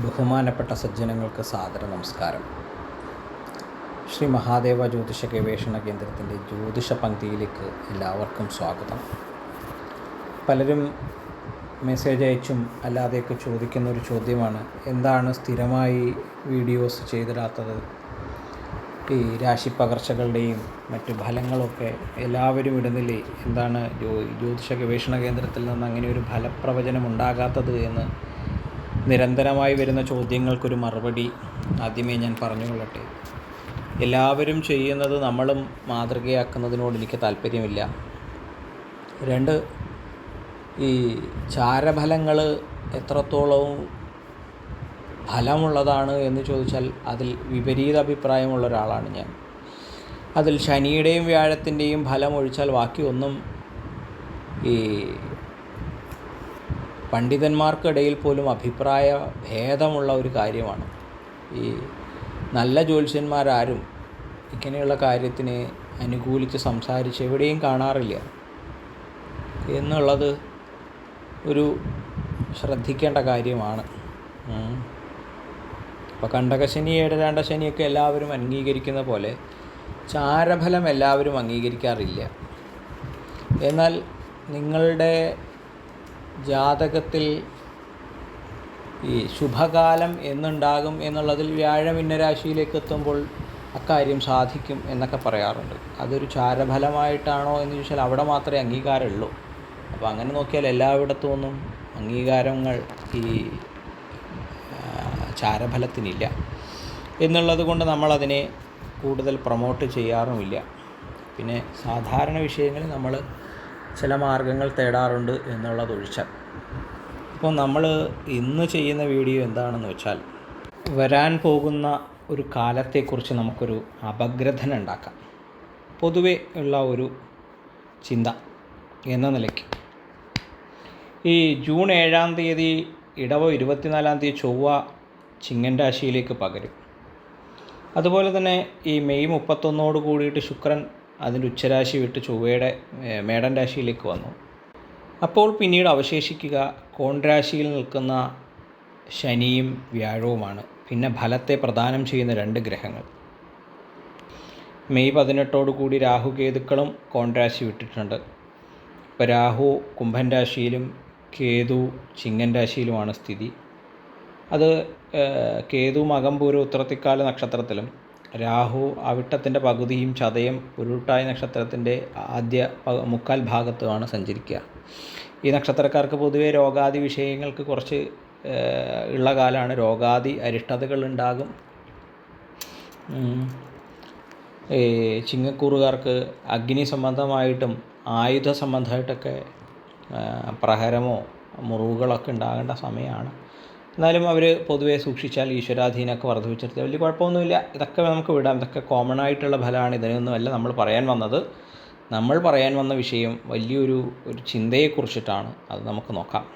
ബഹുമാനപ്പെട്ട സജ്ജനങ്ങൾക്ക് സാദര നമസ്കാരം. ശ്രീ മഹാദേവ ജ്യോതിഷ ഗവേഷണ കേന്ദ്രത്തിന്റെ ജ്യോതിഷ പങ്ക്തിയിലേക്ക് എല്ലാവർക്കും സ്വാഗതം. പലരും മെസ്സേജ് അയച്ചും അല്ലാതെയൊക്കെ ചോദിക്കുന്ന ഒരു ചോദ്യമാണ് എന്താണ് സ്ഥിരമായി വീഡിയോസ് ചെയ്തിടാത്തത്? ഈ രാശി പകർച്ചകളുടെയും മറ്റു ഫലങ്ങളൊക്കെ എല്ലാവരും ഇടുന്നില്ലേ? എന്താണ് ജ്യോതിഷ ഗവേഷണ കേന്ദ്രത്തിൽ നിന്ന് അങ്ങനെ ഒരു ഫലപ്രവചനം ഉണ്ടാകാത്തത് എന്ന് നിരന്തരമായി വരുന്ന ചോദ്യങ്ങൾക്കൊരു മറുപടി ആദ്യമേ ഞാൻ പറഞ്ഞുകൊള്ളട്ടെ. എല്ലാവരും ചെയ്യുന്നത് നമ്മളും മാതൃകയാക്കുന്നതിനോട് എനിക്ക് താല്പര്യമില്ല. രണ്ട് ഈ ചാരഫലങ്ങൾ എത്രത്തോളവും ഫലമുള്ളതാണ് എന്ന് ചോദിച്ചാൽ അതിൽ വിപരീത അഭിപ്രായമുള്ള ഒരാളാണ് ഞാൻ. അതിൽ ശനിയുടെയും വ്യാഴത്തിന്റെയും ഫലം ഒഴിച്ചാൽ ബാക്കി ഒന്നും ഈ പണ്ഡിതന്മാർക്കിടയിൽ പോലും അഭിപ്രായ ഭേദമുള്ള ഒരു കാര്യമാണ്. ഈ നല്ല ജ്യോത്സ്യന്മാരാരും ഇങ്ങനെയുള്ള കാര്യത്തിന് അനുകൂലിച്ച് സംസാരിച്ച് എവിടെയും കാണാറില്ല. എന്നുള്ളത് ഒരു ശ്രദ്ധിക്കേണ്ട കാര്യമാണ്. അപ്പോൾ കണ്ടകശനി ഏഴരാണ്ട ശനിയൊക്കെ എല്ലാവരും അംഗീകരിക്കുന്ന പോലെ ചാരഫലം എല്ലാവരും അംഗീകരിക്കാറില്ല. എന്നാൽ നിങ്ങളുടെ ജാതകത്തിൽ ഈ ശുഭകാലം എന്നുണ്ടാകും എന്നുള്ളതിൽ വ്യാഴം ഇന്നരാശിയിലേക്ക് എത്തുമ്പോൾ അക്കാര്യം സാധിക്കും എന്നൊക്കെ പറയാറുണ്ട്. അതൊരു ചാരഫലമായിട്ടാണോ എന്ന് ചോദിച്ചാൽ അവിടെ മാത്രമേ അംഗീകാരമുള്ളൂ. അപ്പോൾ അങ്ങനെ നോക്കിയാൽ എല്ലായിടത്തും ഒന്നും അംഗീകാരങ്ങൾ ഈ ചാരഫലത്തിനില്ല. എന്നുള്ളത് കൊണ്ട് നമ്മളതിനെ കൂടുതൽ പ്രൊമോട്ട് ചെയ്യാറുമില്ല. പിന്നെ സാധാരണ വിഷയങ്ങളിൽ നമ്മൾ ചില മാർഗങ്ങൾ തേടാറുണ്ട് എന്നുള്ളതൊഴിച്ചാൽ ഇപ്പോൾ നമ്മൾ ഇന്ന് ചെയ്യുന്ന വീഡിയോ എന്താണെന്ന് വെച്ചാൽ വരാൻ പോകുന്ന ഒരു കാലത്തെക്കുറിച്ച് നമുക്കൊരു അപഗ്രഥന ഉണ്ടാക്കാം. പൊതുവെ ഉള്ള ഒരു ചിന്ത എന്ന നിലയ്ക്ക്. ഈ ജൂൺ ഏഴാം തീയതി ഇടവ ഇരുപത്തിനാലാം തീയതി ചൊവ്വ ചിങ്ങൻ രാശിയിലേക്ക് പകരും. അതുപോലെ തന്നെ ഈ മെയ് മുപ്പത്തൊന്നോട് കൂടിയിട്ട് ശുക്രൻ അതിന്റെ ഉച്ചരാശി വിട്ട് ചൊവ്വയുടെ മേടൻ രാശിയിലേക്ക് വന്നു. അപ്പോൾ പിന്നീട് അവശേഷിക്കുക കോൺരാശിയിൽ നിൽക്കുന്ന ശനിയും വ്യാഴവുമാണ്. പിന്നെ ഫലത്തെ പ്രദാനം ചെയ്യുന്ന രണ്ട് ഗ്രഹങ്ങൾ. മെയ് പതിനെട്ടോടു കൂടി രാഹുകേതുക്കളും കോൺരാശി വിട്ടിട്ടുണ്ട്. ഇപ്പോൾ രാഹു കുംഭൻ രാശിയിലും കേതു ചിങ്ങൻ രാശിയിലുമാണ് സ്ഥിതി. അത് കേതു മകംപൂര ഉത്രത്തിക്കാല നക്ഷത്രത്തിലും രാഹു അവിട്ടത്തിന്റെ പകുതിയും ചതയം ഉരുട്ടായ നക്ഷത്രത്തിന്റെ ആദ്യ മുക്കാൽ ഭാഗത്തുമാണ് സഞ്ചരിക്കുക. ഈ നക്ഷത്രക്കാർക്ക് പൊതുവേ രോഗാദി വിഷയങ്ങൾക്ക് കുറച്ച് ഉള്ള കാലമാണ് രോഗാദി അരിഷ്ടതകൾ ഉണ്ടാകും. ചിങ്ങക്കൂറുകാർക്ക് അഗ്നി സംബന്ധമായിട്ടും ആയുധ സംബന്ധമായിട്ടൊക്കെ പ്രഹരമോ മുറിവുകളൊക്കെ ഉണ്ടാകേണ്ട സമയമാണ്. എന്നാലും അവർ പൊതുവേ സൂക്ഷിച്ചാൽ ഈശ്വരാധീനമൊക്കെ വർദ്ധിപ്പിച്ചെടുത്ത് വലിയ കുഴപ്പമൊന്നുമില്ല. ഇതൊക്കെ നമുക്ക് വിടാം. ഇതൊക്കെ കോമൺ ആയിട്ടുള്ള ഫലമാണ്. ഇതിനൊന്നുമല്ല നമ്മൾ പറയാൻ വന്നത്. നമ്മൾ പറയാൻ വന്ന വിഷയം വലിയൊരു ഒരു ചിന്തയെക്കുറിച്ചിട്ടാണ് അത് നമുക്ക് നോക്കാം.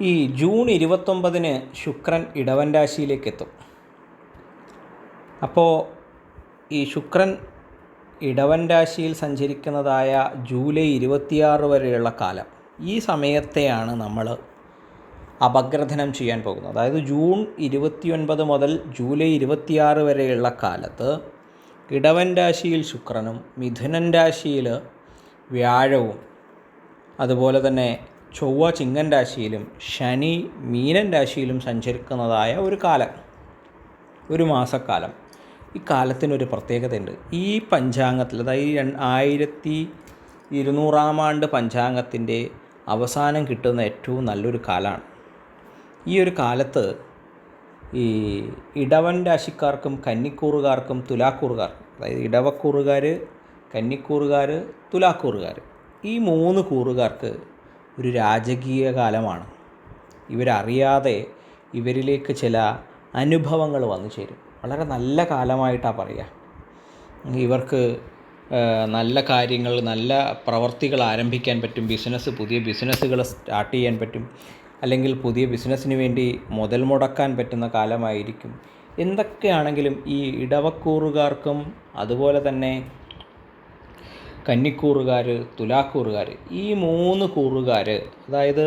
ഈ ജൂൺ ഇരുപത്തൊമ്പതിന് ശുക്രൻ ഇടവൻ രാശിയിലേക്ക് എത്തും. അപ്പോൾ ഈ ശുക്രൻ ഇടവൻ രാശിയിൽ സഞ്ചരിക്കുന്നതായ ജൂലൈ ഇരുപത്തിയാറ് വരെയുള്ള കാലം. ഈ സമയത്തെയാണ് നമ്മൾ അപഗ്രഥനം ചെയ്യാൻ പോകുന്നത് അതായത് ജൂൺ ഇരുപത്തിയൊൻപത് മുതൽ ജൂലൈ ഇരുപത്തിയാറ് വരെയുള്ള കാലത്ത് ഇടവൻ രാശിയിൽ ശുക്രനും മിഥുനൻ രാശിയിൽ വ്യാഴവും അതുപോലെ തന്നെ ചൊവ്വ ചിങ്ങൻ രാശിയിലും ശനി മീനൻ രാശിയിലും സഞ്ചരിക്കുന്നതായ ഒരു കാലം ഒരു മാസക്കാലം. ഈ കാലത്തിനൊരു പ്രത്യേകതയുണ്ട്. ഈ പഞ്ചാംഗത്തിൽ അതായത് ആയിരത്തി ഇരുന്നൂറാം ആണ്ട് പഞ്ചാംഗത്തിന്റെ അവസാനം കിട്ടുന്ന ഏറ്റവും നല്ലൊരു കാലമാണ്. ഈ ഒരു കാലത്ത് ഈ ഇടവൻ രാശിക്കാർക്കും കന്നിക്കൂറുകാർക്കും തുലാക്കൂറുകാർക്കും അതായത് ഇടവക്കൂറുകാർ കന്നിക്കൂറുകാർ തുലാക്കൂറുകാർ ഈ മൂന്ന് കൂറുകാർക്ക് ഒരു രാജകീയ കാലമാണ്. ഇവരറിയാതെ ഇവരിലേക്ക് ചില അനുഭവങ്ങൾ വന്നു ചേരും. വളരെ നല്ല കാലമായിട്ടാണ് പറയുക ഇവർക്ക് നല്ല കാര്യങ്ങൾ നല്ല പ്രവർത്തികൾ ആരംഭിക്കാൻ പറ്റും ബിസിനസ് പുതിയ ബിസിനസ്സുകൾ സ്റ്റാർട്ട് ചെയ്യാൻ പറ്റും. അല്ലെങ്കിൽ പുതിയ ബിസിനസ്സിന് വേണ്ടി മുതൽ മുടക്കാൻ പറ്റുന്ന കാലമായിരിക്കും. എന്തൊക്കെയാണെങ്കിലും ഈ ഇടവക്കൂറുകാർക്കും അതുപോലെ തന്നെ കന്നിക്കൂറുകാർ തുലാക്കൂറുകാർ ഈ മൂന്ന് കൂറുകാർ അതായത്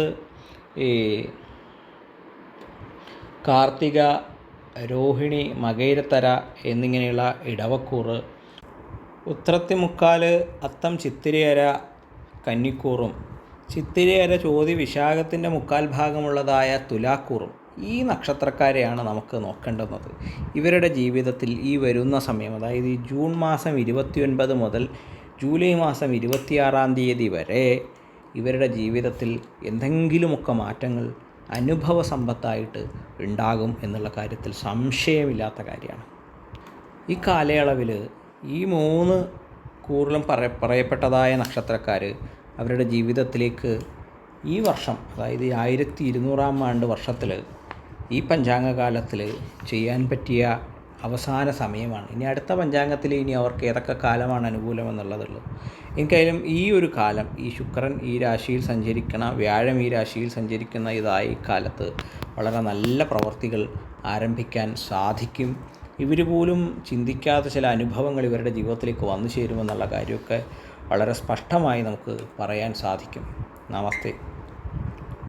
ഈ കാർത്തിക രോഹിണി മകയിരത്തര എന്നിങ്ങനെയുള്ള ഇടവക്കൂറ് ഉത്രത്തിമുക്കാൽ അത്തം ചിത്തിരയര കന്നിക്കൂറും ചിത്തിരയര ചോതി വിശാഖത്തിന്റെ മുക്കാൽ ഭാഗമുള്ളതായ തുലാക്കൂറും ഈ നക്ഷത്രക്കാരെയാണ് നമുക്ക് നോക്കേണ്ടുന്നത്. ഇവരുടെ ജീവിതത്തിൽ ഈ വരുന്ന സമയം അതായത് ഈ ജൂൺ മാസം ഇരുപത്തിയൊൻപത് മുതൽ ജൂലൈ മാസം ഇരുപത്തിയാറാം തീയതി വരെ ഇവരുടെ ജീവിതത്തിൽ എന്തെങ്കിലുമൊക്കെ മാറ്റങ്ങൾ അനുഭവ സമ്പത്തായിട്ട് ഉണ്ടാകും എന്നുള്ള കാര്യത്തിൽ സംശയമില്ലാത്ത കാര്യമാണ്. ഈ കാലയളവിൽ ഈ മൂന്ന് കൂറിലും പറ പറയപ്പെട്ടതായ നക്ഷത്രക്കാർ അവരുടെ ജീവിതത്തിലേക്ക് ഈ വർഷം അതായത് ആയിരത്തി ഇരുന്നൂറാം ആണ്ട് വർഷത്തിൽ ഈ പഞ്ചാംഗകാലത്തിൽ ചെയ്യാൻ പറ്റിയ അവസാന സമയമാണ്. ഇനി അടുത്ത പഞ്ചാംഗത്തിൽ ഇനി അവർക്ക് ഏതൊക്കെ കാലമാണ് അനുകൂലമെന്നുള്ളതുള്ളൂ എനിക്കായാലും ഈ ഒരു കാലം ഈ ശുക്രൻ ഈ രാശിയിൽ സഞ്ചരിക്കണ വ്യാഴം ഈ രാശിയിൽ സഞ്ചരിക്കുന്ന ഇതായ കാലത്ത് വളരെ നല്ല പ്രവർത്തികൾ ആരംഭിക്കാൻ സാധിക്കും. ഇവർ പോലും ചിന്തിക്കാത്ത ചില അനുഭവങ്ങൾ ഇവരുടെ ജീവിതത്തിലേക്ക് വന്നു ചേരുമെന്നുള്ള കാര്യമൊക്കെ വളരെ സ്പഷ്ടമായി നമുക്ക് പറയാൻ സാധിക്കും. നമസ്തേ.